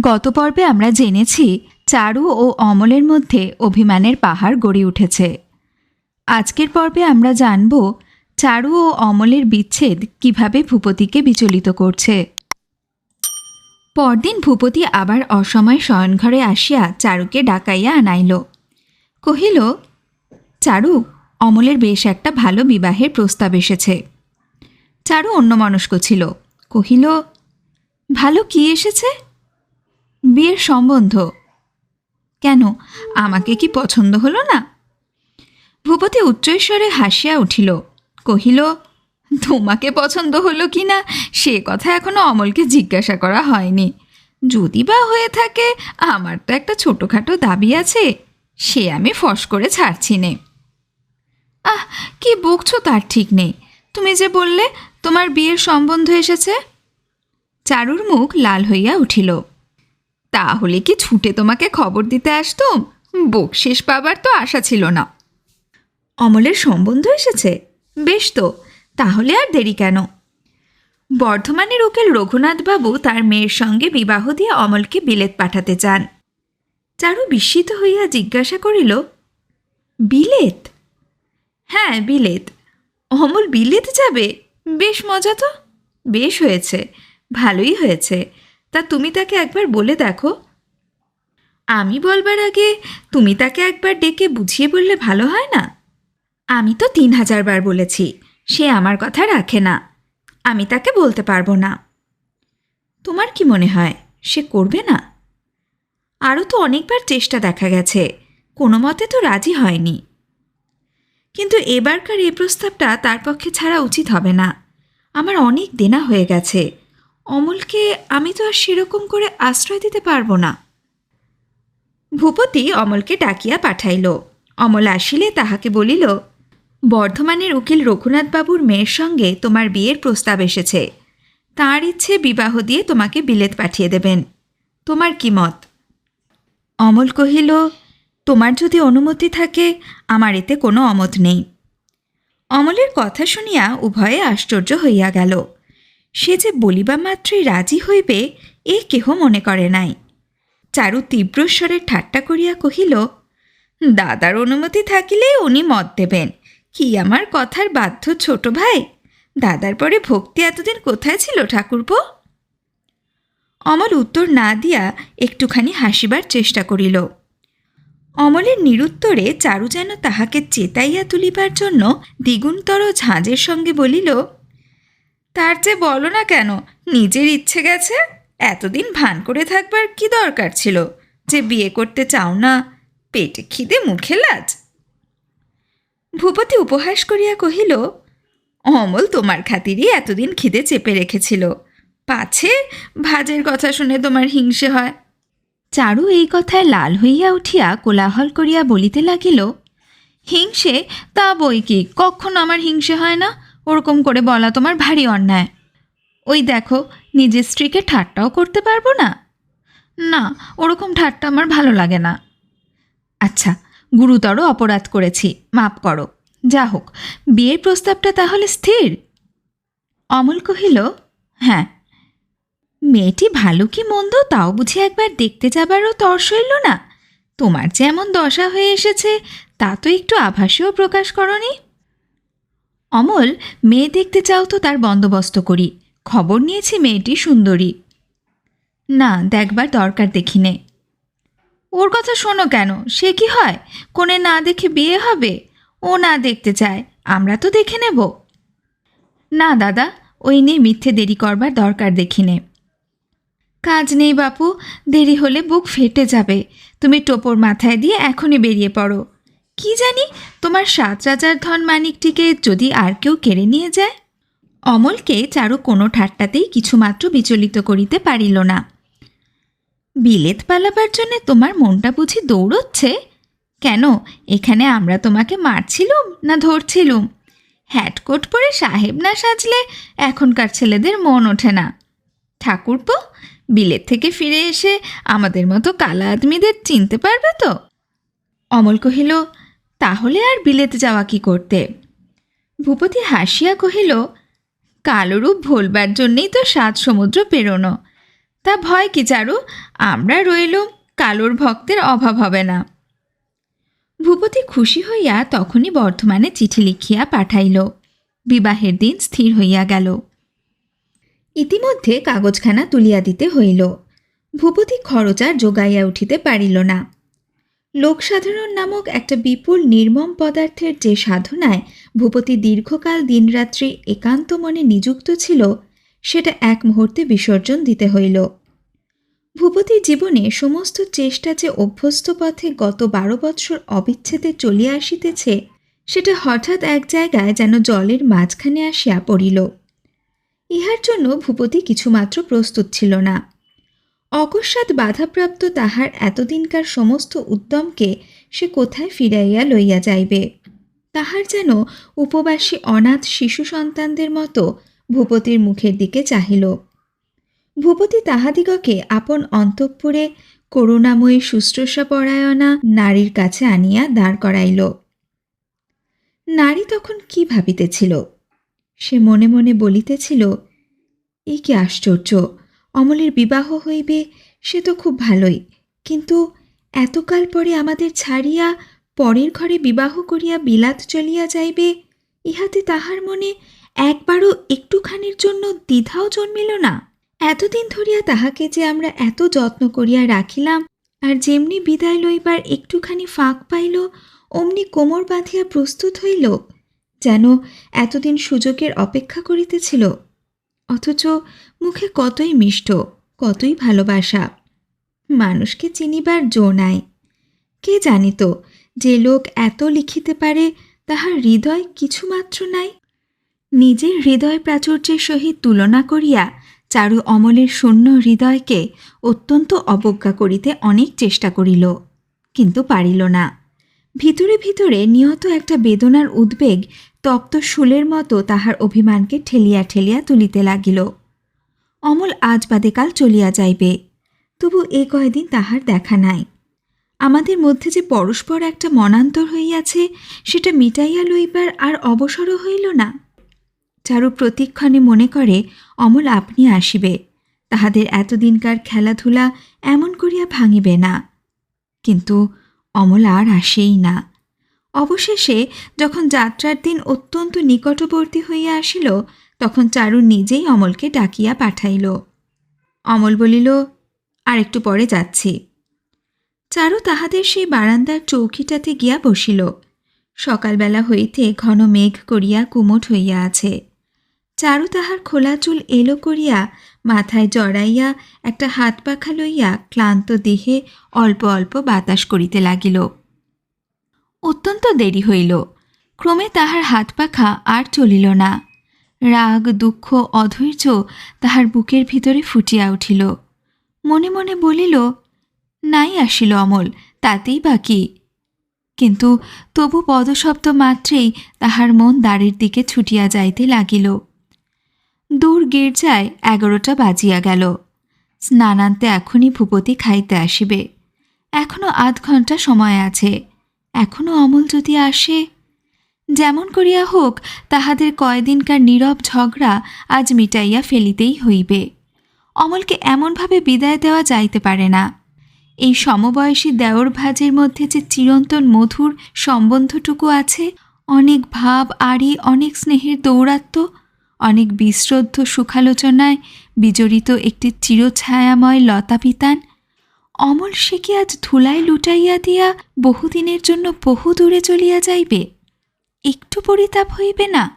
গত পর্বে আমরা জেনেছি চারু ও অমলের মধ্যে অভিমানের পাহাড় গড়ে উঠেছে। আজকের পর্বে আমরা জানব চারু ও অমলের বিচ্ছেদ কীভাবে ভূপতিকে বিচলিত করছে। পরদিন ভূপতি আবার অসময় শয়নঘরে আসিয়া চারুকে ডাকাইয়া আনাইল। কহিল, চারু, অমলের বেশ একটা ভালো বিবাহের প্রস্তাব এসেছে। চারু অন্যমনস্ক ছিল। কহিল, ভালো কি এসেছে? বিয়ের সম্বন্ধ। কেন? আমাকে কি পছন্দ হলো না? ভূপতি উচ্চৈস্বরে হাসিয়া উঠিল, কহিল, তোমাকে পছন্দ হলো কি না? সে কথা এখনও অমলকে জিজ্ঞাসা করা হয়নি। যদি বা হয়ে থাকে, আমার তো একটা ছোটোখাটো দাবি আছে, সে আমি ফস করে ছাড়ছি নে। আহ, কি বকছো তার ঠিক নেই। তুমি যে বললে, তোমার বিয়ের সম্বন্ধ এসেছে? চারুর মুখ লাল হইয়া উঠিল। তাহলে কি ছুটে তোমাকে খবর দিতে আসতুম? বকশিস পাবার তো আশা ছিল না। অমলের সম্বন্ধ এসেছে? বেশ তো, তাহলে আর দেরি কেন? বর্ধমানের উকিল রঘুনাথবাবু তার মেয়ের সঙ্গে বিবাহ দিয়ে অমলকে বিলেত পাঠাতে চান। চারু বিস্মিত হইয়া জিজ্ঞাসা করিল, বিলেত? হ্যাঁ বিলেত। অমল বিলেত যাবে? বেশ মজা তো। বেশ হয়েছে, ভালোই হয়েছে। তা তুমি তাকে একবার বলে দেখো। আমি বলবার আগে তুমি তাকে একবার ডেকে বুঝিয়ে বললে ভালো হয় না? আমি তো তিন হাজার বার বলেছি, সে আমার কথা রাখে না। আমি তাকে বলতে পারব না। তোমার কি মনে হয়, সে করবে না? আরও তো অনেকবার চেষ্টা দেখা গেছে, কোনো মতে তো রাজি হয়নি। কিন্তু এবারকার এই প্রস্তাবটা তার পক্ষে ছাড়া উচিত হবে না। আমার অনেক দেনা হয়ে গেছে অমলকে আমি তো আর সেরকম করে আশ্রয় দিতে পারব না। ভূপতি অমলকে ডাকিয়া পাঠাইল। অমল আসিলে তাহাকে বলিল, বর্ধমানের উকিল রঘুনাথবাবুর মেয়ের সঙ্গে তোমার বিয়ের প্রস্তাব এসেছে। তার ইচ্ছে বিবাহ দিয়ে তোমাকে বিলেত পাঠিয়ে দেবেন। তোমার কি মত? অমল কহিল, তোমার যদি অনুমতি থাকে, আমার এতে কোনো অমত নেই। অমলের কথা শুনিয়া উভয়ে আশ্চর্য হইয়া গেল। সে যে বলিবা মাত্রই রাজি হইবে, এ কেহ মনে করে নাই। চারু তীব্রস্বরে ঠাট্টা করিয়া কহিল, দাদার অনুমতি থাকিলে উনি মত দেবেন। কি আমার কথার বাধ্য ছোট ভাই? দাদার পরে ভক্তি এতদিন কোথায় ছিল, ঠাকুরপো? অমল উত্তর না দিয়া একটুখানি হাসিবার চেষ্টা করিল। অমলের নিরুত্তরে চারু যেন তাহাকে চেতাইয়া তুলিবার জন্য দ্বিগুণতর ঝাঁজের সঙ্গে বলিল তার যে বলো না কেন, নিজের ইচ্ছে গেছে এতদিন ভান করে থাকবার কি দরকার ছিল? যে বিয়ে করতে চাও না, পেটে খিদে, মুখে লাজ? ভূপতি উপহাস করিয়া কহিল, অমল তোমার খাতিরই এতদিন খিদে চেপে রেখেছিল। পাছে ভাজের কথা শুনে তোমার হিংসে হয়। চারু এই কথায় লাল হইয়া উঠিয়া কোলাহল করিয়া বলিতে লাগিল, হিংসে? তা বই কি? কখন আমার হিংসে হয় না? ওরকম করে বলা তোমার ভারী অন্যায়। ওই দেখো, নিজের স্ত্রীকে ঠাট্টাও করতে পারব না? না, ওরকম ঠাট্টা আমার ভালো লাগে না। আচ্ছা গুরুতর অপরাধ করেছি মাপ করো। যা হোক, বিয়ের প্রস্তাবটা তাহলে স্থির? অমল কহিল হ্যাঁ। মেয়েটি ভালো কি মন্দ তাও বুঝি একবার দেখতে যাবারও তর্স হইল না? তোমার যে এমন দশা হয়ে এসেছে, তা তো একটু আভাসেও প্রকাশ করনি। অমল, মেয়ে দেখতে চাও তো তার বন্দোবস্ত করি। খবর নিয়েছি মেয়েটি সুন্দরী। না, দেখবার দরকার দেখিনে ওর কথা শোনো কেন? সে কি হয়? কোণে না দেখে বিয়ে হবে? ও না দেখতে চায়। আমরা তো দেখে নেব। না, দাদা, ওই নিয়ে মিথ্যে দেরি করবার দরকার দেখিনে কাজ নেই বাপু, দেরি হলে বুক ফেটে যাবে। তুমি টোপর মাথায় দিয়ে এখনই বেরিয়ে পড়ো। কি জানি? তোমার সাত রাজার ধন মানিকটিকে যদি আর কেউ কেড়ে নিয়ে যায়? অমলকে চারু কোনো ঠাট্টাতেই কিছুমাত্র বিচলিত করিতে পারিল না। বিলেত পালাবার জন্যে তোমার মনটা বুঝি দৌড়চ্ছে? কেন, এখানে আমরা তোমাকে মারছিলুম না ধরছিলুম? হ্যাটকোট পরে সাহেব না সাজলে এখনকার ছেলেদের মন ওঠে না। ঠাকুরপো, বিলেত থেকে ফিরে এসে আমাদের মতো কালা আদমিদের চিনতে পারবে তো? অমল কহিল তাহলে আর বিলেতে যাওয়া কি করতে? ভূপতি হাসিয়া কহিল, কালোরূপ ভোলবার জন্যেই তো সাত সমুদ্র পেরোনো। তা ভয় কি চারু? আমরা রইলুম, কালোর ভক্তের অভাব হবে না। ভূপতি খুশি হইয়া তখনই বর্ধমানে চিঠি লিখিয়া পাঠাইল। বিবাহের দিন স্থির হইয়া গেল। ইতিমধ্যে কাগজখানা তুলিয়া দিতে হইল। ভূপতি খরচার যোগাইয়া উঠিতে পারিল না। লোকসাধারণ নামক একটা বিপুল নির্মম পদার্থের যে সাধনায় ভূপতি দীর্ঘকাল দিনরাত্রি একান্ত মনে নিযুক্ত ছিল, সেটা এক মুহূর্তে বিসর্জন দিতে হইল। ভূপতি জীবনে সমস্ত চেষ্টা যে অভ্যস্ত পথে গত বারো বৎসর অবিচ্ছেদে চলিয়া আসিতেছে, সেটা হঠাৎ এক জায়গায় যেন জলের মাঝখানে আসিয়া পড়িল। ইহার জন্য ভূপতি কিছুমাত্র প্রস্তুত ছিল না। অকস্মাৎ বাধাপ্রাপ্ত তাহার এতদিনকার সমস্ত উদ্যমকে সে কোথায় ফিরাইয়া লইয়া যাইবে? তাহার যেন উপবাসী অনাথ শিশু সন্তানদের মতো ভূপতির মুখের দিকে চাহিল। ভূপতি তাহাদিগকে আপন অন্তঃপুরে করুণাময়ী শুশ্রূষা পরায়ণা নারীর কাছে আনিয়া দাঁড় করাইল। নারী তখন কি ভাবিতেছিল? সে মনে মনে বলিতেছিল, এ কি আশ্চর্য! অমলের বিবাহ হইবে, সে তো খুব ভালোই। কিন্তু এতকাল পরে আমাদের ছাড়িয়া পরের ঘরে বিবাহ করিয়া বিলাত চলিয়া যাইবে, ইহাতে তাহার মনে একবারও একটুখানির জন্য দ্বিধাও জন্মিল না। এতদিন ধরিয়া তাহাকে যে আমরা এত যত্ন করিয়া রাখিলাম, আর যেমনি বিদায় লইবার একটুখানি ফাঁক পাইল, অমনি কোমর বাঁধিয়া প্রস্তুত হইল, যেন এতদিন সুযোগের অপেক্ষা করিতেছিল। অথচ মুখে কতই মিষ্ট, কতই ভালোবাসা। মানুষকে চিনিবার জো নাই। কে জানিত, যে লোক এত লিখিতে পারে, তাহার হৃদয় কিছুমাত্র নাই। নিজের হৃদয় প্রাচুর্যের সহিত তুলনা করিয়া চারু অমলের শূন্য হৃদয়কে অত্যন্ত অবজ্ঞা করিতে অনেক চেষ্টা করিল, কিন্তু পারিল না। ভিতরে ভিতরে নিহত একটা বেদনার উদ্বেগ তপ্ত শুলের মতো তাহার অভিমানকে ঠেলিয়া ঠেলিয়া তুলিতে লাগিল। অমল আজ বাদে কাল চলিয়া যাইবে। তবু এ কয়দিন তাহার দেখা নাই। আমাদের মধ্যে যে পরস্পর একটা মনান্তর হইয়াছে, সেটা মিটাইয়া লইবার আর অবসরও হইল না। চারু প্রতিক্ষণে মনে করে, অমল আপনি আসিবে। তাহাদের এতদিনকার খেলাধুলা এমন করিয়া ভাঙিবে না। কিন্তু অমল আর আসেই না। অবশেষে যখন যাত্রার দিন অত্যন্ত নিকটবর্তী হইয়া আসিল তখন চারু নিজেই অমলকে ডাকিয়া পাঠাইল। অমল বলিল আর একটু পরে যাচ্ছি। চারু তাহাদের সেই বারান্দার চৌকিটাতে গিয়া বসিল। সকালবেলা হইতে ঘন মেঘ করিয়া কুমট হইয়া আছে। চারু তাহার খোলা চুল এলো করিয়া মাথায় জড়াইয়া একটা হাত পাখা লইয়া ক্লান্ত দেহে অল্প অল্প বাতাস করিতে লাগিল। অত্যন্ত দেরি হইল। ক্রমে তাহার হাত পাখা আর চলিল না। রাগ, দুঃখ, অধৈর্য তাহার বুকের ভিতরে ফুটিয়া উঠিল। মনে মনে বলিল, নাই আসিল অমল, তাতেই বাকি কিন্তু তবু পদশব্দ মাত্রেই তাহার মন দ্বারের দিকে ছুটিয়া যাইতে লাগিল। দূর গির্জায় এগারোটা বাজিয়া গেল। স্নানান্তে এখনই ভূপতি খাইতে আসিবে। এখনও আধ ঘণ্টা সময় আছে। এখনও অমল যদি আসে যেমন করিয়া হোক, তাহাদের কয়দিনকার নীরব ঝগড়া আজ মিটাইয়া ফেলিতেই হইবে। অমলকে এমনভাবে বিদায় দেওয়া যাইতে পারে না। এই সমবয়সী দেওর ভাজের মধ্যে যে চিরন্তন মধুর সম্বন্ধটুকু আছে, অনেক ভাব, আড়ি, অনেক স্নেহের দৌরাত্ম, অনেক বিশ্রদ্ধ সুখালোচনায় বিজড়িত একটি চিরছায়াময় লতাপিতান, অমল সে কি আজ ধুলায় লুটাইয়া দিয়া বহুদিনের জন্য বহু দূরে চলিয়া যাইবে? একটু পরিতাপ হইবে না?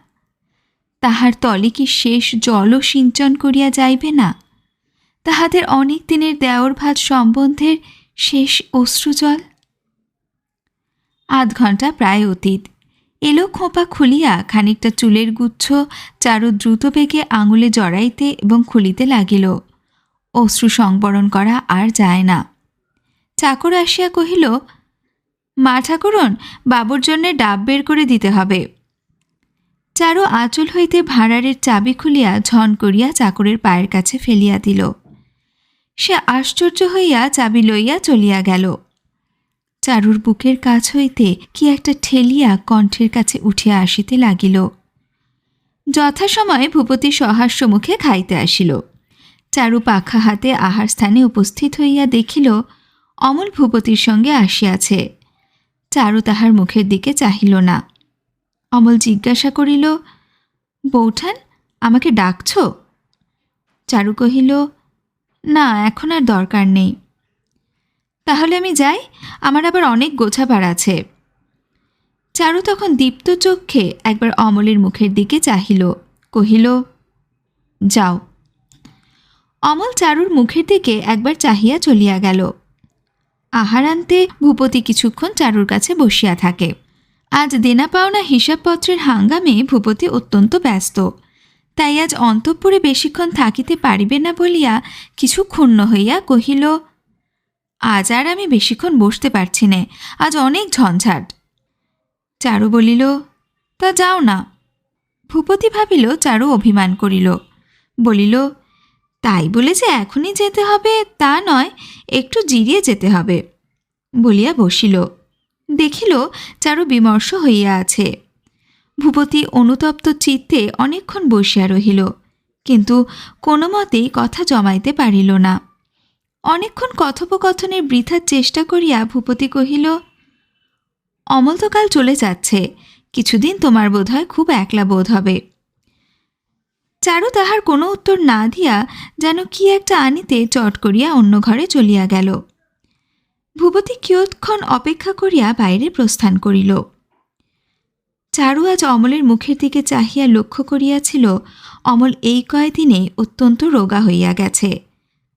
তাহার তলে কি শেষ জলও সিঞ্চন করিয়া যাইবে না? তাহাদের অনেক দিনের দেওর ভাত সম্বন্ধের শেষ অশ্রুজল আধ ঘণ্টা প্রায় অতীত। এলো খোঁপা খুলিয়া খানিকটা চুলের গুচ্ছ চারু দ্রুত বেগে আঙুলে জড়াইতে এবং খুলিতে লাগিল। অশ্রু সংবরণ করা আর যায় না। চাকর আসিয়া কহিল মা ঠাকুরন, বাবুর জন্যে ডাব বের করে দিতে হবে। চারু আঁচল হইতে ভাঁড়ারের চাবি খুলিয়া ঝন করিয়া চাকরের পায়ের কাছে ফেলিয়া দিল। সে আশ্চর্য হইয়া চাবি লইয়া চলিয়া গেল। চারুর বুকের কাছ হইতে কি একটা ঠেলিয়া কণ্ঠের কাছে উঠিয়া আসিতে লাগিল। যথাসময়ে ভূপতি সহাস্য মুখে খাইতে আসিল। চারু পাখা হাতে আহার স্থানে উপস্থিত হইয়া দেখিল, অমল ভূপতির সঙ্গে আসিয়াছে। চারু তাহার মুখের দিকে চাহিল না। অমল জিজ্ঞাসা করিল, বৌঠান, আমাকে ডাকছ? চারু কহিল, না, এখন আর দরকার নেই। তাহলে আমি যাই, আমার আবার অনেক গোছাবার আছে। চারু তখন দীপ্ত চক্ষে একবার অমলের মুখের দিকে চাহিল, কহিল, যাও। অমল চারুর মুখের দিকে একবার চাহিয়া চলিয়া গেল। আহার আনতে ভূপতি কিছুক্ষণ চারুর কাছে বসিয়া থাকে। আজ দেনা পাওনা হিসাবপত্রের হাঙ্গামে ভূপতি অত্যন্ত ব্যস্ত। তাই আজ অন্তঃপুরে বেশিক্ষণ থাকিতে পারিবে না বলিয়া কিছু ক্ষুণ্ণ হইয়া কহিল, আজ আর আমি বেশিক্ষণ বসতে পারছি নে, আজ অনেক ঝঞ্ঝাট। চারু বলিল, তা যাও না। ভূপতি ভাবিল, চারু অভিমান করিল। বলিল তাই বলে যে এখনই যেতে হবে, তা নয়, একটু জিরিয়ে যেতে হবে। বলিয়া বসিল। দেখিল চারু বিমর্ষ হইয়া আছে। ভূপতি অনুতপ্ত চিত্তে অনেকক্ষণ বসিয়া রহিল, কিন্তু কোনো মতেই কথা জমাইতে পারিল না। অনেকক্ষণ কথোপকথনের বৃথার চেষ্টা করিয়া ভূপতি কহিল, অমল তো কাল চলে যাচ্ছে, কিছুদিন তোমার বোধহয় খুব একলা বোধ হবে। চারু তাহার কোনো উত্তর না দিয়া যেন কি একটা আনিতে চট করিয়া অন্য ঘরে চলিয়া গেল। ভূপতি কিয়ৎক্ষণ অপেক্ষা করিয়া বাইরে প্রস্থান করিল। চারু আজ অমলের মুখের দিকে চাহিয়া লক্ষ্য করিয়াছিল, অমল এই কয়দিনে অত্যন্ত রোগা হইয়া গেছে।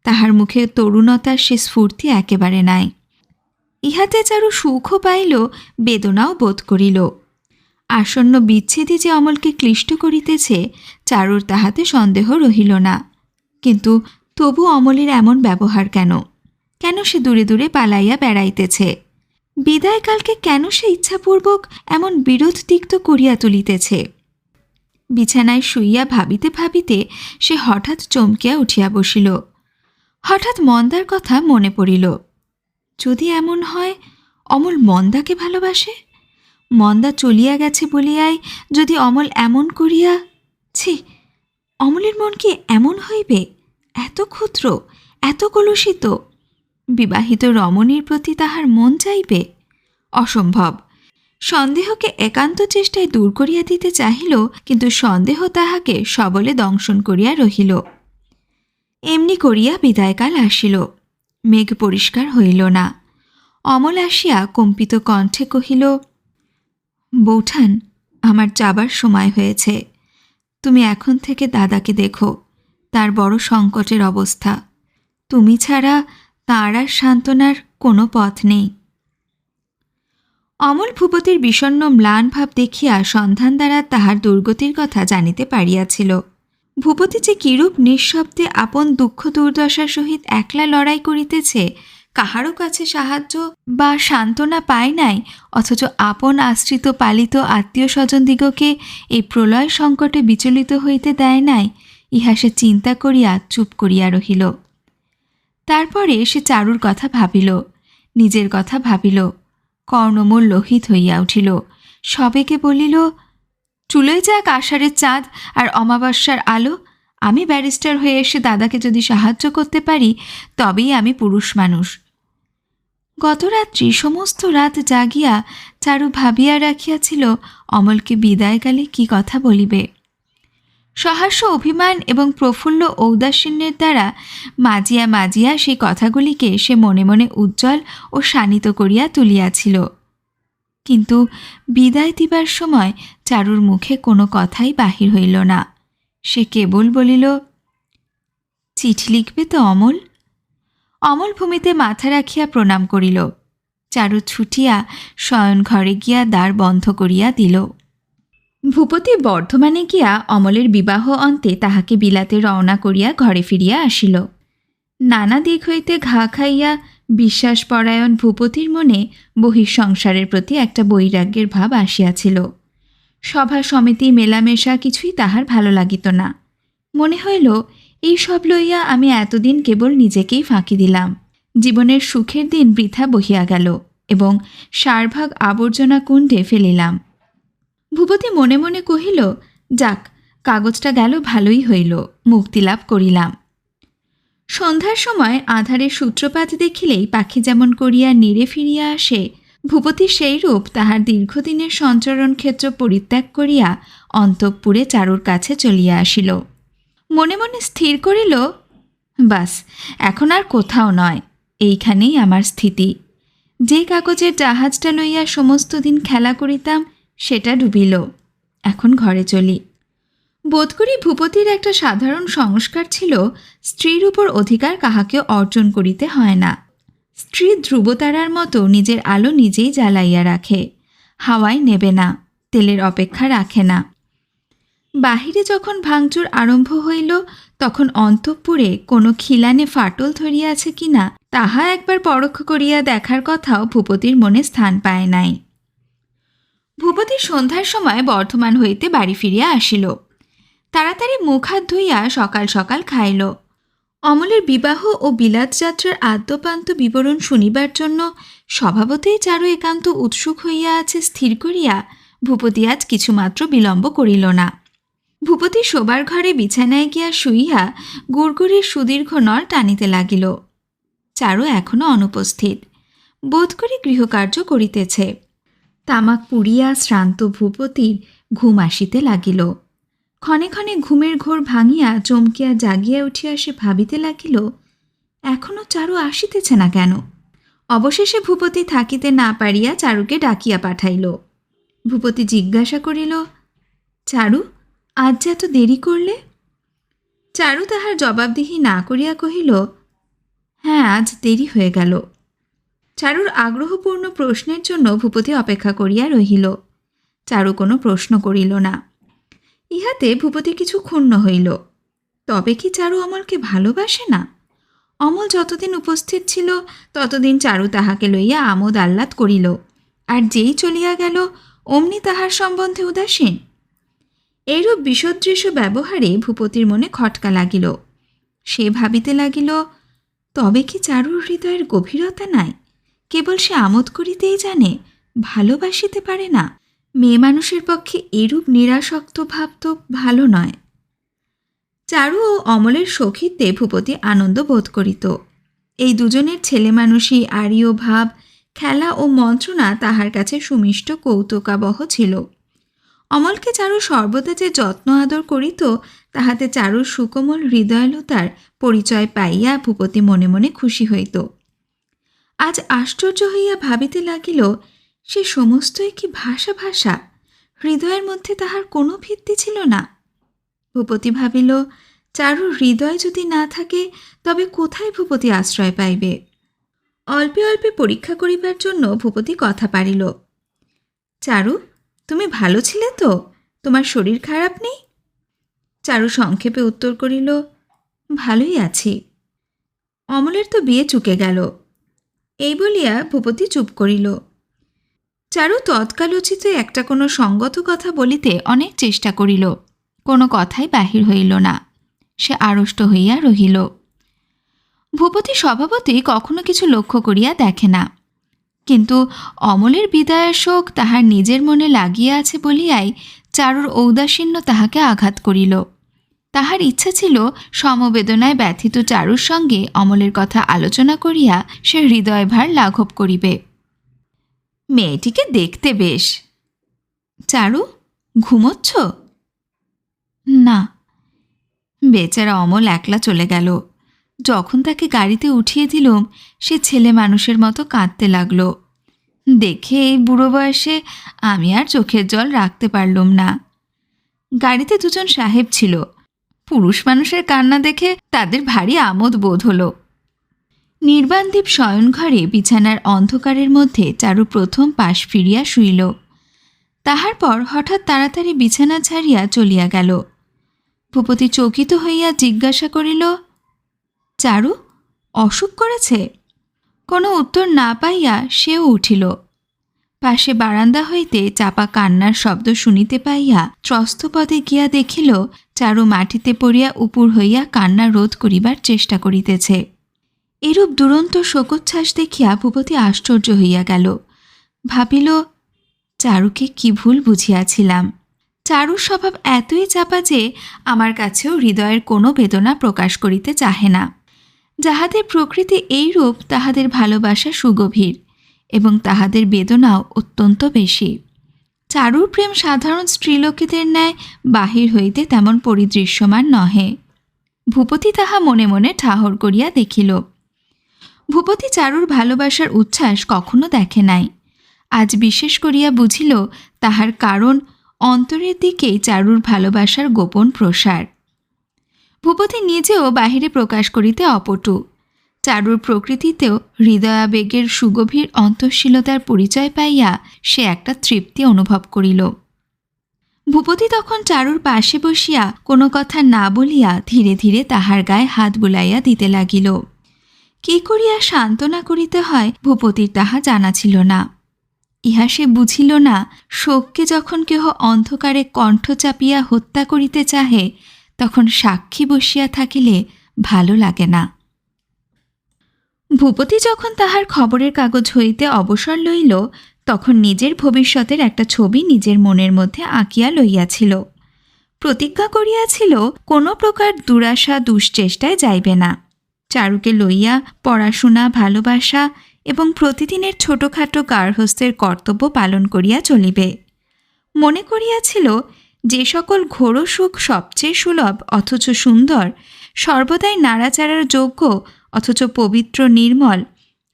তাহার মুখে তরুণতার সে স্ফূর্তি একেবারে নাই। ইহাতে চারু সুখও পাইল, বেদনাও বোধ করিল। আসন্ন বিচ্ছেদই যে অমলকে ক্লিষ্ট করিতেছে, চারুর তাহাতে সন্দেহ রহিল না। কিন্তু তবু অমলের এমন ব্যবহার কেন? কেন সে দূরে দূরে পালাইয়া বেড়াইতেছে? বিদায়কালকে কেন সে ইচ্ছাপূর্বক এমন বিরোধ তিক্ত করিয়া তুলিতেছে? বিছানায় শুইয়া ভাবিতে ভাবিতে সে হঠাৎ চমকিয়া উঠিয়া বসিল। হঠাৎ মন্দার কথা মনে পড়িল। যদি এমন হয়, অমল মন্দাকে ভালোবাসে? মন্দা চলিয়া গেছে বলিয়াই যদি অমল এমন করিয়া, ছি, অমলের মন কি এমন হইবে? এত ক্ষুদ্র, এত কলুষিত। বিবাহিত রমণীর প্রতি তাহার মন চাইবে? অসম্ভব। সন্দেহকে একান্ত চেষ্টায় দূর করিয়া দিতে চাহিল, কিন্তু সন্দেহ তাহাকে সবলে দংশন করিয়া রহিল। এমনি করিয়া বিদায়কাল আসিল। মেঘ পরিষ্কার হইল না। অমল আসিয়া কম্পিত কণ্ঠে কহিল বৌঠান, আমার যাবার সময় হয়েছে। তুমি এখন থেকে দাদাকে দেখো, তার বড় সংকটের অবস্থা। তুমি ছাড়া তাঁর আর সান্ত্বনার কোনো পথ নেই। অমল ভূপতির বিষণ্ন ম্লান ভাব দেখিয়া সন্ধান দ্বারা তাহার দুর্গতির কথা জানিতে পারিয়াছিল। ভূপতি যে কিরূপ নিঃশব্দে আপন দুঃখ দুর্দশার সহিত একলা লড়াই করিতেছে কাহারও কাছে সাহায্য বা সান্ত্বনা পায় নাই, অথচ আপন আশ্রিত পালিত আত্মীয় স্বজনদিগকে এই প্রলয় সংকটে বিচলিত হইতে দেয় নাই, ইহা সে চিন্তা করিয়া চুপ করিয়া রহিল। তারপরে সে চারুর কথা ভাবিল, নিজের কথা ভাবিল, কর্ণমূল লোহিত হইয়া উঠিল। সবেকে বলিল চুলোয় যাক আষাঢ়ের চাঁদ আর অমাবস্যার আলো, আমি ব্যারিস্টার হয়ে এসে দাদাকে যদি সাহায্য করতে পারি, তবেই আমি পুরুষ মানুষ। গতরাত্রি সমস্ত রাত জাগিয়া চারু ভাবিয়া রাখিয়াছিল, অমলকে বিদায়কালে কি কথা বলিবে? সহাস্য অভিমান এবং প্রফুল্ল ঔদাসীন্যের দ্বারা মাজিয়া মাজিয়া সেই কথাগুলিকে সে মনে মনে উজ্জ্বল ও শানিত করিয়া তুলিয়াছিল। কিন্তু বিদায় দিবার সময় চারুর মুখে কোনো কথাই বাহির হইল না। সে কেবল বলিল, চিঠি লিখবে তো অমল? অমল ভূমিতে মাথা রাখিয়া প্রণাম করিল। চারু ছুটিয়া শয়ন ঘরে গিয়া দ্বার বন্ধ করিয়া দিল। ভূপতি বর্ধমানে গিয়া অমলের বিবাহ অন্তে তাহাকে বিলাতে রওনা করিয়া ঘরে ফিরিয়া আসিল। নানা দিক হইতে ঘা খাইয়া বিশ্বাসপরায়ণ ভূপতির মনে বহিঃসংসারের প্রতি একটা বৈরাগ্যের ভাব আসিয়াছিল। সভা সমিতি মেলামেশা কিছুই তাহার ভালো লাগিত না। মনে হইল এই সব লইয়া আমি এতদিন কেবল নিজেকেই ফাঁকি দিলাম। জীবনের সুখের দিন বৃথা বহিয়া গেল এবং সারভাগ আবর্জনা কুণ্ডে ফেলিলাম। ভূপতি মনে মনে কহিল, যাক, কাগজটা গেল, ভালোই হইল, মুক্তি লাভ করিলাম। সন্ধ্যার সময় আধারের সূত্রপাত দেখিলেই পাখি যেমন করিয়া নেড়ে ফিরিয়া আসে, ভূপতি সেই রূপ তাহার দীর্ঘদিনের সঞ্চরণ ক্ষেত্র পরিত্যাগ করিয়া অন্তঃপুরে চারুর কাছে চলিয়া আসিল। মনে মনে স্থির করিল, বাস, এখন আর কোথাও নয়, এইখানেই আমার স্থিতি। যে কাগজের জাহাজটা লইয়া সমস্ত দিন খেলা করিতাম, সেটা ডুবিল, এখন ঘরে চলি। বোধ করি ভূপতির একটা সাধারণ সংস্কার ছিল, স্ত্রীর উপর অধিকার কাহাকে অর্জন করিতে হয় না। স্ত্রী ধ্রুবতারার মতো নিজের আলো নিজেই জ্বালাইয়া রাখে, হাওয়ায় নেবে না, তেলের অপেক্ষা রাখে না। বাহিরে যখন ভাঙচুর আরম্ভ হইল, তখন অন্তঃপুরে কোনো খিলানে ফাটল ধরিয়াছে কিনা, তাহা একবার পরোক্ষ করিয়া দেখার কথাও ভূপতির মনে স্থান পায় নাই। ভূপতি সন্ধ্যার সময় বর্ধমান হইতে বাড়ি ফিরিয়া আসিল। তাড়াতাড়ি মুখ হাত ধুইয়া সকাল সকাল খাইল। অমলের বিবাহ ও বিলাত যাত্রার আদ্যপান্ত বিবরণ শুনিবার জন্য স্বভাবতেই চারু একান্ত উৎসুক হইয়া আছে স্থির করিয়া ভূপতি আজ কিছুমাত্র বিলম্ব করিল না। ভূপতি শোবার ঘরে বিছানায় গিয়া শুইয়া গুড়গুড়ির সুদীর্ঘ নল টানিতে লাগিল। চারু এখনও অনুপস্থিত। বোধ করি গৃহকার্য করিতেছে। তামাক পুড়িয়া শ্রান্ত ভূপতির ঘুম আসিতে লাগিল। ক্ষণে ক্ষণে ঘুমের ঘোর ভাঙিয়া চমকিয়া জাগিয়া উঠিয়া সে ভাবিতে লাগিল এখনও চারু আসিতেছে না কেন? অবশেষে ভূপতি থাকিতে না পারিয়া চারুকে ডাকিয়া পাঠাইল। ভূপতি জিজ্ঞাসা করিল, চারু আজ যে এত দেরি করলে? চারু তাহার জবাবদিহি না করিয়া কহিল হ্যাঁ আজ দেরি হয়ে গেল। চারুর আগ্রহপূর্ণ প্রশ্নের জন্য ভূপতি অপেক্ষা করিয়া রহিল। চারু কোনো প্রশ্ন করিল না। ইহাতে ভূপতি কিছু ক্ষুণ্ণ হইল। তবে কি চারু অমলকে ভালোবাসে না? অমল যতদিন উপস্থিত ছিল, ততদিন চারু তাহাকে লইয়া আমোদ আহ্লাদ করিল। আর যেই চলিয়া গেল, অমনি তাহার সম্বন্ধে উদাসীন? এইরূপ বিষদৃশ্য ব্যবহারে ভূপতির মনে খটকা লাগিল। সে ভাবিতে লাগিল, তবে কি চারুর হৃদয়ের গভীরতা নাই? কেবল সে আমোদ করিতেই জানে, ভালোবাসিতে পারে না। মেয়ে মানুষের পক্ষে এরূপ নিরাসক্ত ভাব তো ভালো নয়। চারু ও অমলের সখীত্বে ভূপতি আনন্দ বোধ করিত। এই দুজনের ছেলে মানুষই আর্য ভাব, খেলা ও মন্ত্রণা তাহার কাছে সুমিষ্ট কৌতুকাবহ ছিল। অমলকে চারু সর্বদা যে যত্ন আদর করিত, তাহাতে চারুর সুকোমল হৃদয়লতার পরিচয় পাইয়া ভূপতি মনে মনে খুশি হইত। আজ আশ্চর্য হইয়া ভাবিতে লাগিল, সে সমস্তই কি ভাষা ভাষা? হৃদয়ের মধ্যে তাহার কোনো ভিত্তি ছিল না। ভূপতি ভাবিল, চারুর হৃদয় যদি না থাকে, তবে কোথায় ভূপতি আশ্রয় পাইবে? অল্পে অল্পে পরীক্ষা করিবার জন্য ভূপতি কথা পারিল। চারু তুমি ভালো ছিলে তো? তোমার শরীর খারাপ নেই? চারু সংক্ষেপে উত্তর করিল, ভালোই আছি। অমলের তো বিয়ে চুকে গেল। এই বলিয়া ভূপতি চুপ করিল। চারু তৎকালোচিত একটা কোনো সঙ্গত কথা বলিতে অনেক চেষ্টা করিল। কোনো কথাই বাহির হইল না। সে আড়ষ্ট হইয়া রহিল। ভূপতি স্বভাবতই কখনো কিছু লক্ষ্য করিয়া দেখে না। কিন্তু অমলের বিদায়ের শোক তাহার নিজের মনে লাগিয়া আছে বলিয়াই চারুর ঔদাসীন্য তাহাকে আঘাত করিল। তাহার ইচ্ছা ছিল সমবেদনায় ব্যথিত চারুর সঙ্গে অমলের কথা আলোচনা করিয়া সে হৃদয়ভার লাঘব করিবে। মেয়েটিকে দেখতে বেশ। চারু, ঘুমোচ্ছ? না। বেচারা অমল একলা চলে গেল। যখন তাকে গাড়িতে উঠিয়ে দিলুম সে ছেলে মানুষের মতো কাঁদতে লাগল। দেখে এই বুড়ো বয়সে আমি আর চোখের জল রাখতে পারলুম না। গাড়িতে দুজন সাহেব ছিল। পুরুষ মানুষের কান্না দেখে তাদের ভারী আমোদ বোধ হলো। নির্বাণদ্বীপ শয়নঘরে বিছানার অন্ধকারের মধ্যে চারু প্রথম পাশ ফিরিয়া শুইল। তাহার পর হঠাৎ তাড়াতাড়ি বিছানা ছাড়িয়া চলিয়া গেল। ভূপতি চকিত হইয়া জিজ্ঞাসা করিল চারু অসুখ করেছে? কোনো উত্তর না পাইয়া সেও উঠিল। পাশে বারান্দা হইতে চাপা কান্নার শব্দ শুনিতে পাইয়া ত্রস্তপদে গিয়া দেখিল, চারু মাটিতে পড়িয়া উপুর হইয়া কান্না রোধ করিবার চেষ্টা করিতেছে। এরূপ দুরন্ত শোকোচ্ছ্বাস দেখিয়া ভূপতি আশ্চর্য হইয়া গেল। ভাবিল, চারুকে কি ভুল বুঝিয়াছিলাম। চারুর স্বভাব এতই চাপা যে আমার কাছেও হৃদয়ের কোনো বেদনা প্রকাশ করিতে চাহে না। যাহাদের প্রকৃতি এইরূপ, তাহাদের ভালোবাসা সুগভীর এবং তাহাদের বেদনাও অত্যন্ত বেশি। চারুর প্রেম সাধারণ স্ত্রীলোকেদের ন্যায় বাহির হইতে তেমন পরিদৃশ্যমান নহে। ভূপতি তাহা মনে মনে ঠাহর করিয়া দেখিল, ভূপতি চারুর ভালোবাসার উচ্ছ্বাস কখনো দেখে নাই। আজ বিশেষ করিয়া বুঝিল, তাহার কারণ অন্তরের দিকেই চারুর ভালোবাসার গোপন প্রসার। ভূপতি নিজেও বাহিরে প্রকাশ করিতে অপটু। চারুর প্রকৃতিতেও হৃদয়াবেগের সুগভীর অন্তঃশীলতার পরিচয় পাইয়া সে একটা তৃপ্তি অনুভব করিল। ভূপতি তখন চারুর পাশে বসিয়া কোনো কথা না বলিয়া ধীরে ধীরে তাহার গায়ে হাত বুলাইয়া দিতে লাগিল। কি করিয়া সান্ত্বনা করিতে হয় ভূপতির তাহা জানা ছিল না। ইহা সে বুঝিল না, শোককে যখন কেহ অন্ধকারে কণ্ঠ চাপিয়া হত্যা করিতে চাহে তখন সাক্ষী বসিয়া থাকিলে ভালো লাগে না। ভূপতি যখন তাহার খবরের কাগজ হইতে অবসর লইল, তখন নিজের ভবিষ্যতের একটা ছবি নিজের মনের মধ্যে আঁকিয়া লইয়াছিল। প্রতিজ্ঞা করিয়াছিল, কোনো প্রকার দুরাশা, দুশ্চেষ্টায় যাইবে না। চারুকে লইয়া পড়াশোনা, ভালোবাসা এবং প্রতিদিনের ছোটোখাটো গার্হস্থ্যের কর্তব্য পালন করিয়া চলিবে। মনে করিয়াছিল যে সকল ঘোর সুখ সবচেয়ে সুলভ, অথচ সুন্দর, সর্বদাই নাড়াচাড়ার যোগ্য, অথচ পবিত্র নির্মল,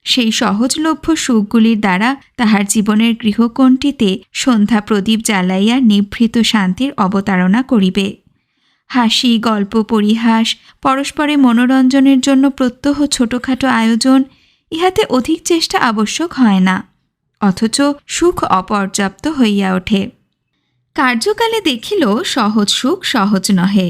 সেই সহজলভ্য সুখগুলির দ্বারা তাহার জীবনের গৃহকোণটিতে সন্ধ্যা প্রদীপ জ্বালাইয়া নিভৃত শান্তির অবতারণা করিবে। হাসি, গল্প, পরিহাস পরস্পরে মনোরঞ্জনের জন্য প্রত্যহ ছোটোখাটো আয়োজন, ইহাতে অধিক চেষ্টা আবশ্যক হয় না, অথচ সুখ অপর্যাপ্ত হইয়া ওঠে। কার্যকালে দেখিল সহজ সুখ সহজ নহে।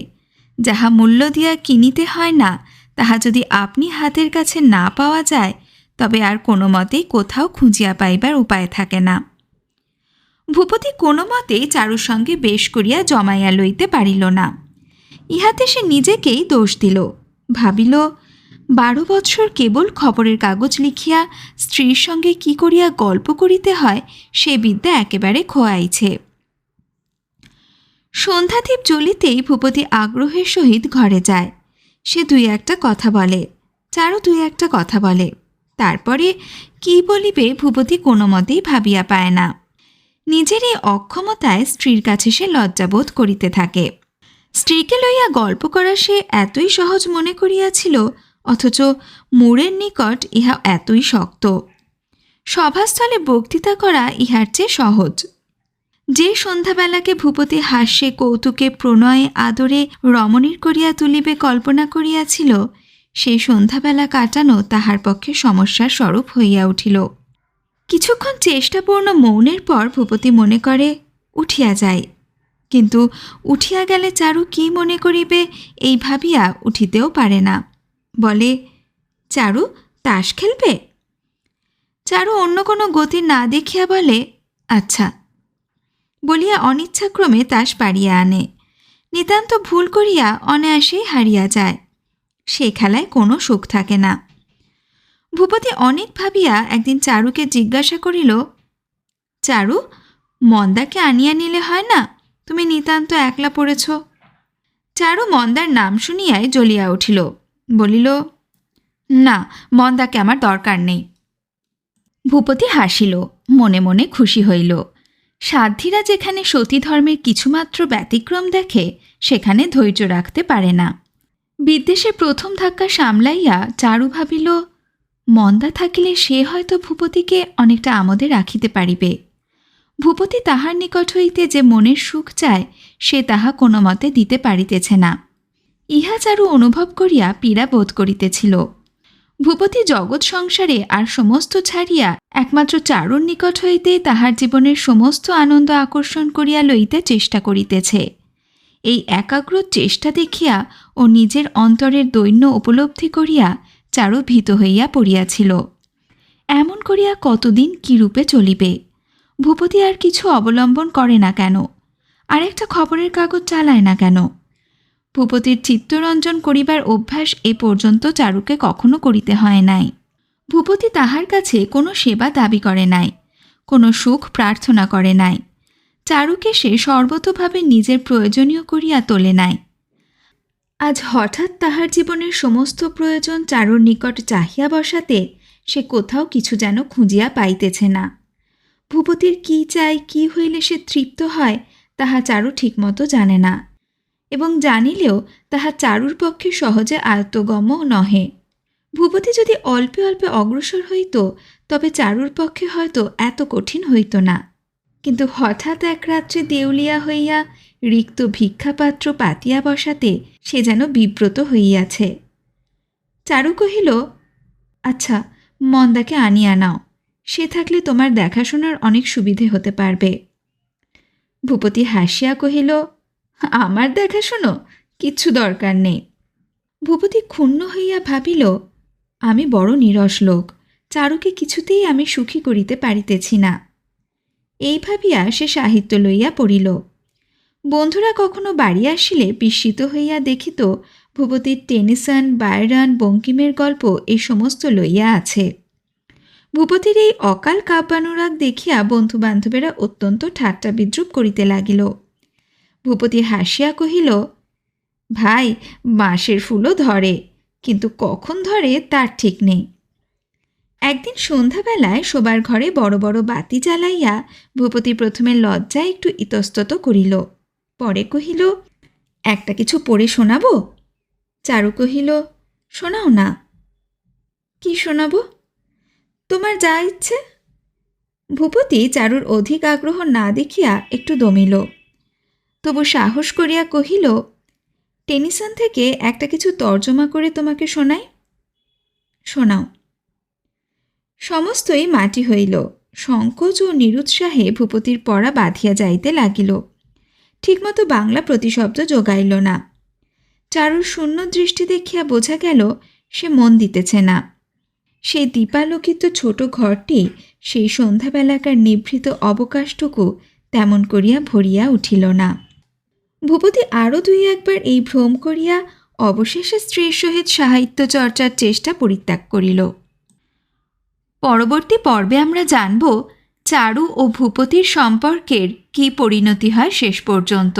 যাহা মূল্য দিয়া কিনিতে হয় না, তাহা যদি আপনি হাতের কাছে না পাওয়া যায়, তবে আর কোনো মতেই কোথাও খুঁজিয়া পাইবার উপায় থাকে না। ভূপতি কোনো মতেই চারুর সঙ্গে বেশ করিয়া জমাইয়া লইতে পারিল না। ইহাতে সে নিজেকেই দোষ দিল। ভাবিল, বারো বৎসর কেবল খবরের কাগজ লিখিয়া স্ত্রীর সঙ্গে কি করিয়া গল্প করিতে হয়, সে বিদ্যা একেবারে খোয়াইছে। সন্ধ্যাদীপ জ্বলিতেই ভূপতি আগ্রহের সহিত ঘরে যায়। সে দুই একটা কথা বলে চারও দুই একটা কথা বলে। তারপরে কি বলিবে ভূপতি কোনো মতেই ভাবিয়া পায় না। নিজের এই অক্ষমতায় স্ত্রীর কাছে সে লজ্জাবোধ করিতে থাকে। স্ত্রীকে লইয়া গল্প করা সে এতই সহজ মনে করিয়াছিল, অথচ মোড়ের নিকট ইহা এতই শক্ত। সভাস্থলে বক্তৃতা করা ইহার চেয়ে সহজ। যে সন্ধ্যাবেলাকে ভূপতি হাস্যে কৌতুকে, প্রণয়ে, আদরে রমণীর করিয়া তুলিবে কল্পনা করিয়াছিল সেই সন্ধ্যাবেলা কাটানো তাহার পক্ষে সমস্যার স্বরূপ হইয়া উঠিল। কিছুক্ষণ চেষ্টাপূর্ণ মৌনের পর ভূপতি মনে করে, উঠিয়া যায় কিন্তু উঠিয়া গেলে চারু কি মনে করিবে, এই ভাবিয়া উঠিতেও পারে না। বলে, চারু, তাস খেলবে? চারু অন্য কোনো গতি না দেখিয়া বলে আচ্ছা বলিয়া অনিচ্ছাক্রমে তাস পাড়িয়া আনে। নিতান্ত ভুল করিয়া অনায়াসেই হারিয়া যায়। সে খেলায় কোনো সুখ থাকে না। ভূপতি অনেক ভাবিয়া একদিন চারুকে জিজ্ঞাসা করিল, চারু মন্দাকে আনিয়া নিলে হয় না? তুমি নিতান্ত একলা পড়েছ? চারু মন্দার নাম শুনিয়াই জ্বলিয়া উঠিল, বলিল, না, মন্দাকে আমার দরকার নেই। ভূপতি হাসিল, মনে মনে খুশি হইল। সাধ্যীরা যেখানে সতী ধর্মের কিছুমাত্র ব্যতিক্রম দেখে, সেখানে ধৈর্য রাখতে পারে না। বিদ্বেষে প্রথম ধাক্কা সামলাইয়া চারু ভাবিল, মন্দা থাকিলে সে হয়তো ভূপতিকে অনেকটা আমোদে রাখিতে পারিবে। ভূপতি তাহার নিকট হইতে যে মনের সুখ চায়, সে তাহা কোনো মতে দিতে পারিতেছে না। ইহা চারু অনুভব করিয়া পীড়া বোধ করিতেছিল। ভূপতি জগৎ সংসারে আর সমস্ত ছাড়িয়া একমাত্র চারুর নিকট হইতে তাহার জীবনের সমস্ত আনন্দ আকর্ষণ করিয়া লইতে চেষ্টা করিতেছে। এই একাগ্র চেষ্টা দেখিয়া ও নিজের অন্তরের দৈন্য উপলব্ধি করিয়া চারু ভীত হইয়া পড়িয়াছিল। এমন করিয়া কতদিন কি রূপে চলিবে? ভূপতি আর কিছু অবলম্বন করে না কেন? আরেকটা খবরের কাগজ চালায় না কেন? ভূপতির চিত্তরঞ্জন করিবার অভ্যাস এ পর্যন্ত চারুকে কখনো করিতে হয় নাই। ভূপতি তাহার কাছে কোনো সেবা দাবি করে নাই, কোনো সুখ প্রার্থনা করে নাই। চারুকে সে সর্বতভাবে নিজের প্রয়োজনীয় করিয়া তোলে নাই। আজ হঠাৎ তাহার জীবনের সমস্ত প্রয়োজন চারুর নিকট চাহিয়া বসাতে সে কোথাও কিছু যেন খুঁজিয়া পাইতেছে না। ভূপতির কি চাই, কি হইলে সে তৃপ্ত হয়, তাহা চারু ঠিকমতো জানে না। এবং জানিলেও তাহা চারুর পক্ষে সহজে আয়ত্তগম্য নহে। ভূপতি যদি অল্পে অল্পে অগ্রসর হইত, তবে চারুর পক্ষে হয়তো এত কঠিন হইত না। কিন্তু হঠাৎ এক রাত্রে দেউলিয়া হইয়া রিক্ত ভিক্ষাপাত্র পাতিয়া বসাতে সে যেন বিব্রত হইয়াছে। চারু কহিল আচ্ছা মন্দাকে আনিয়া নাও। সে থাকলে তোমার দেখাশোনার অনেক সুবিধে হতে পারবে। ভূপতি হাসিয়া কহিল আমার দেখাশুনো কিচ্ছু দরকার নেই। ভূপতি ক্ষুণ্ণ হইয়া ভাবিল, আমি বড় নিরস লোক, চারুকে কিছুতেই আমি সুখী করিতে পারিতেছি না। এই ভাবিয়া সে সাহিত্য লইয়া পড়িল। বন্ধুরা কখনো বাড়ি আসিলে বিস্মিত হইয়া দেখিত, ভূপতির টেনিসন বায়রন বঙ্কিমের গল্প এই সমস্ত লইয়া আছে। ভূপতির এই অকাল কাব্যানুরাগ দেখিয়া বন্ধু বান্ধবেরা অত্যন্ত ঠাট্টা বিদ্রুপ করিতে লাগিল। ভূপতি হাসিয়া কহিল, ভাই, বাঁশের ফুলও ধরে, কিন্তু কখন ধরে তার ঠিক নেই। একদিন সন্ধ্যাবেলায় শোবার ঘরে বড় বড় বাতি জ্বালাইয়া ভূপতি প্রথমে লজ্জায় একটু ইতস্তত করিল, পরে কহিল, একটা কিছু পড়ে শোনাব? চারু কহিল, শোনাও না। কি শোনাবো? তোমার যা ইচ্ছে। ভূপতি চারুর অধিক আগ্রহ না দেখিয়া একটু দমিল। তবু সাহস করিয়া কহিল, টেনিসন থেকে একটা কিছু তর্জমা করে তোমাকে শোনাই? শোনাও। সমস্তই মাটি হইল। সংকোচ ও নিরুৎসাহে ভূপতির পড়া বাঁধিয়া যাইতে লাগিল। ঠিকমতো বাংলা প্রতিশব্দ যোগাইল না। চারুর শূন্য দৃষ্টি দেখিয়া বোঝা গেল, সে মন দিতেছে না। সেই দীপালোকিত ছোট ঘরটি সেই সন্ধ্যাবেলাকার নিভৃত অবকাশটুকু তেমন করিয়া ভরিয়া উঠিল না। ভূপতি আরও দুই একবার এই ভ্রম করিয়া অবশেষে স্ত্রীর সহিত সাহিত্য চর্চার চেষ্টা পরিত্যাগ করিল। পরবর্তী পর্বে আমরা জানব চারু ও ভূপতির সম্পর্কের কি পরিণতি হয় শেষ পর্যন্ত।